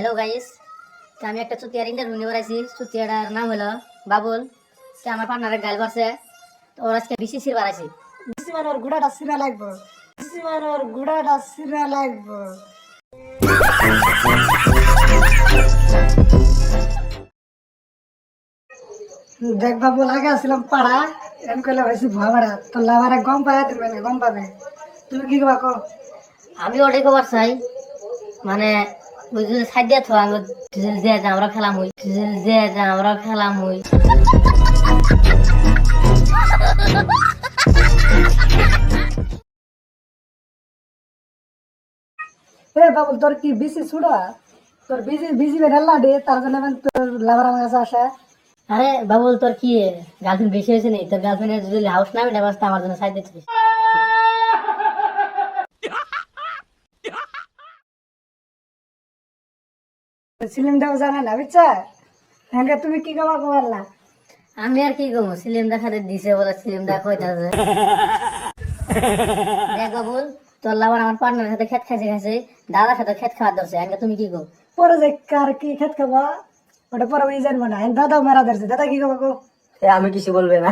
Hello guys তো আমি একটা চুতিয়ার ইন্টারভিউ নিয়ে বেড়াইছি চুতিয়াটার নাম হলো বাবুল। সে আমার পার্টনারের গাল পারছে তো ওর আজকে বিসিসির বাড়াইছি বিসি মানে ওর গুড়াটা সিরা লাগবো। বিসি মানে ওর গুড়াটা সিরা লাগবো। দেখ বাবু লাগে আসলাম পাড়া। এরকম করলে হয়েছি ভাবারা তো লাভারে গম পায় তুমি গম পাবে। তুমি কি কবা কো আমি ওটাই খবর চাই। মানে ওই সাইড দিয়ে থো আমি ডিজেল দিয়ে আমরা খেলাম হই দিয়ে আমরা খেলাম হই এ বাবু তোর কি বিসি ছুড়া তোর বিসি বিসি বেড়াল্লা ডে তার জন্য তোর লাভার আমার কাছে আসে। আরে বাবুল তোর কি গার্লফ্রেন্ড বেশি হয়েছে নি? তোর গার্লফ্রেন্ডের যদি হাউস না এটা বাস্তা আমার জন্য সাইড দিচ্ছিস। সিলিমটাও জানে না বুঝছা? হ্যাঁ তুমি কি কবা আমি আর কি সিলিম দেখাতে দিছে বলে সিলিম দেখা হইতাছে দেখ বাবুল তোর লাবার আমার পার্টনারের সাথে খেত খাইছে খাইছে দাদার সাথে খেত খাওয়া ধরছে। আগে তুমি কি কো পরে যে কার কি খেত খাবা? ওটা পরে ওই জানব না। দাদাও মারা ধরছে। দাদা কি কবা কো আমি কিছু বলবে না।